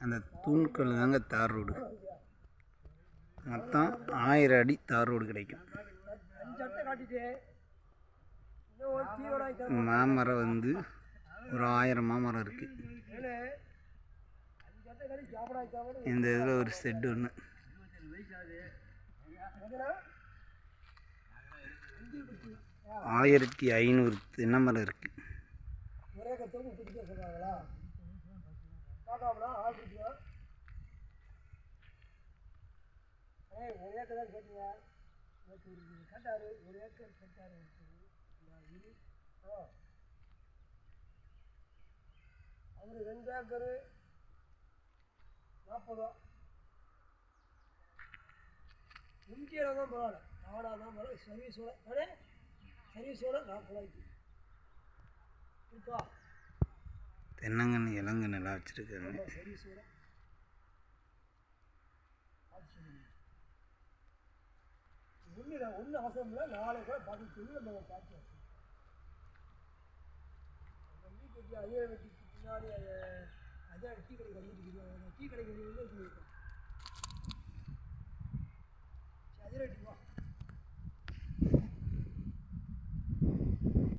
அந்த தூண்கள் தாங்க தார் ரோடு. மொத்தம் ஆயிரம் அடி தார் ரோடு கிடைக்கும். மாமரம் வந்து ஒரு ஆயிரம் மாமரம் இருக்குது இந்த இதில் ஒரு செட்டு ஒன்று ஆயிரத்தி ஐநூறு தென்னை மரம் இருக்குது பார்க்காமலாம் ஆள் பிடிக்கலாம் ஏய் ஒரு ஏக்கர் தான் கேட்டீங்க. நேற்று ஒரு கேட்டார் ஒரு ஏக்கர் கேட்டார் ஆ. அவர் ரெண்டு ஏக்கரு நாற்பது ரூபா. இந்தியாவில் தான் பரவாயில்ல. நாடாக தான் பரவாயில்ல. சர்வீஸோட சர்வீஸோட நாற்பது ரூபாய்க்கு. இருக்கா? தென்னங்கன்று இளங்கன்னெல்லாம் வச்சுருக்காங்க சர்வீஸோட அவசரம் இல்லை. நாளை கூட பதில் சொல்லி நம்ம பார்த்து வீட்டு அதே வீட்டுக்கு பின்னாடி அதான் டீ கடை கட்டிட்டு டீ கடை கட்டி சரி அதே ரேட்டு வா